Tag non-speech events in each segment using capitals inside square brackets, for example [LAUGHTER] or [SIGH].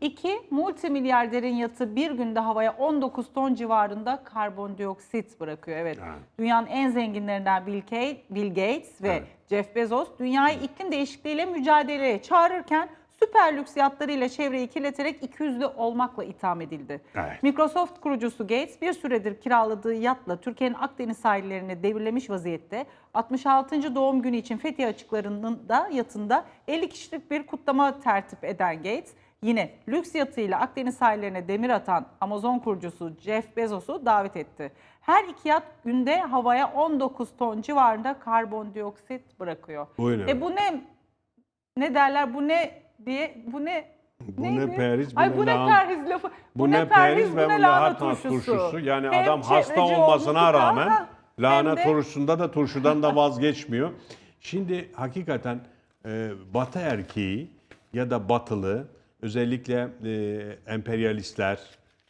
İki, multimilyarderin yatı bir günde havaya 19 ton civarında karbondioksit bırakıyor. Evet. Ha. Dünyanın en zenginlerinden Bill Gates, Bill Gates ve Evet. Jeff Bezos dünyayı iklim değişikliğiyle mücadeleye çağırırken süper lüks yatlarıyla çevreyi kirleterek 200'lü olmakla itham edildi. Evet. Microsoft kurucusu Gates bir süredir kiraladığı yatla Türkiye'nin Akdeniz sahillerini devirlemiş vaziyette 66. doğum günü için Fethiye açıklarının da yatında 50 kişilik bir kutlama tertip eden Gates yine lüks yatıyla Akdeniz sahillerine demir atan Amazon kurucusu Jeff Bezos'u davet etti. Her iki yat günde havaya 19 ton civarında karbondioksit bırakıyor. Buyurun. E bu ne ne derler bu ne diye bu ne Bu neydi? ne perhiz, bu Ay ne bu ne perhiz lafı. Bu, ne perhiz ve bu ne lahana lahana turşusu. Yani Hem adam hasta olmasına rağmen aha, lahana de- turşusunda da turşudan da [LAUGHS] vazgeçmiyor. Şimdi hakikaten e, batı erkeği ya da batılı özellikle e, emperyalistler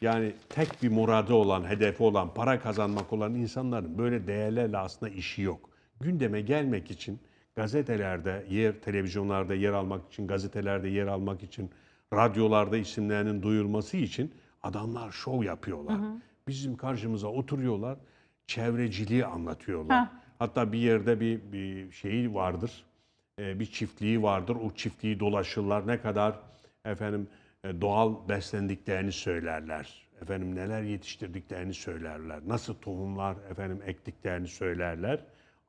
yani tek bir muradı olan, hedefi olan, para kazanmak olan insanların böyle değerlerle aslında işi yok. Gündeme gelmek için gazetelerde, yer televizyonlarda yer almak için, gazetelerde yer almak için, radyolarda isimlerinin duyulması için adamlar şov yapıyorlar. Bizim karşımıza oturuyorlar, çevreciliği anlatıyorlar. Heh. Hatta bir yerde bir, bir şeyi vardır, e, bir çiftliği vardır. O çiftliği dolaşırlar. Ne kadar efendim e, doğal beslendiklerini söylerler. Efendim neler yetiştirdiklerini söylerler. Nasıl tohumlar efendim ektiklerini söylerler.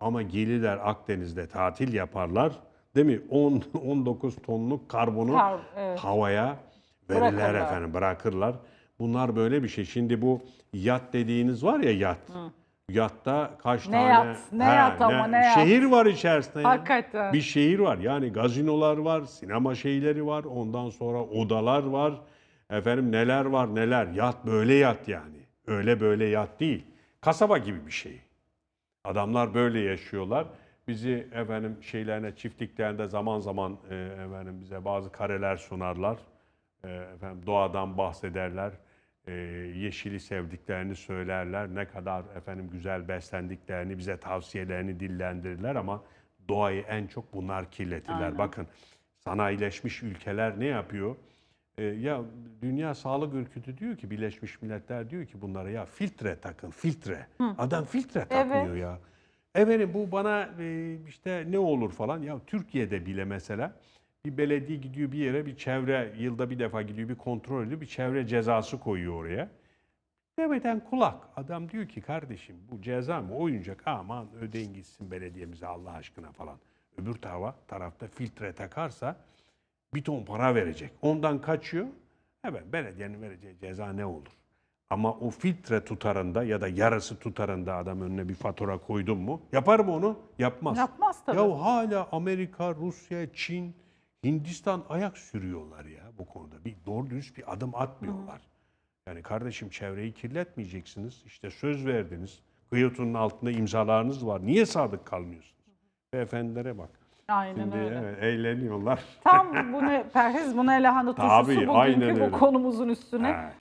Ama gelirler Akdeniz'de tatil yaparlar. Değil mi? 10 19 [LAUGHS] tonluk karbonu Kar- evet. havaya verirler Bırakırlar. efendim, bırakırlar. Bunlar böyle bir şey. Şimdi bu yat dediğiniz var ya yat. Yatta kaç Ne tane yat, ne yat ama ne yat. Şehir var içerisinde. Hakikaten. Bir şehir var. Yani gazinolar var, sinema şeyleri var. Ondan sonra odalar var. Efendim neler var neler. Yat böyle yat yani. Öyle böyle yat değil. Kasaba gibi bir şey. Adamlar böyle yaşıyorlar. Bizi efendim şeylerine çiftliklerinde zaman zaman e, efendim bize bazı kareler sunarlar. E, efendim doğadan bahsederler. E, yeşili sevdiklerini söylerler. Ne kadar efendim güzel beslendiklerini, bize tavsiyelerini dillendirirler ama doğayı en çok bunlar kirletirler. Bakın sanayileşmiş ülkeler ne yapıyor? E, ya Dünya Sağlık Örgütü diyor ki Birleşmiş Milletler diyor ki bunlara ya filtre takın filtre. Adam filtre takmıyor ya. Efendim bu bana e, işte ne olur falan. Ya Türkiye'de bile mesela bir belediye gidiyor bir yere bir çevre yılda bir defa gidiyor bir kontrol ediyor bir çevre cezası koyuyor oraya. Deveden kulak. Adam diyor ki kardeşim bu ceza mı oyuncak aman ödeyin gitsin belediyemize Allah aşkına falan. Öbür tarafa tarafta filtre takarsa bir ton para verecek. Ondan kaçıyor. Evet belediyenin vereceği ceza ne olur? Ama o filtre tutarında ya da yarısı tutarında adam önüne bir fatura koydun mu? Yapar mı onu? Yapmaz. Yapmaz tabii. Ya hala Amerika, Rusya, Çin, Hindistan ayak sürüyorlar ya bu konuda. Bir doğru dürüst bir adım atmıyorlar. Yani kardeşim çevreyi kirletmeyeceksiniz. İşte söz verdiniz. Kyoto'nun altında imzalarınız var. Niye sadık kalmıyorsunuz? Beyefendilere bak. Aynen Şimdi öyle. evet, eğleniyorlar. Tam bu ne perhiz bu ne lahana turşusu Tabii, bugünkü aynen bu öyle. konumuzun üstüne. Evet.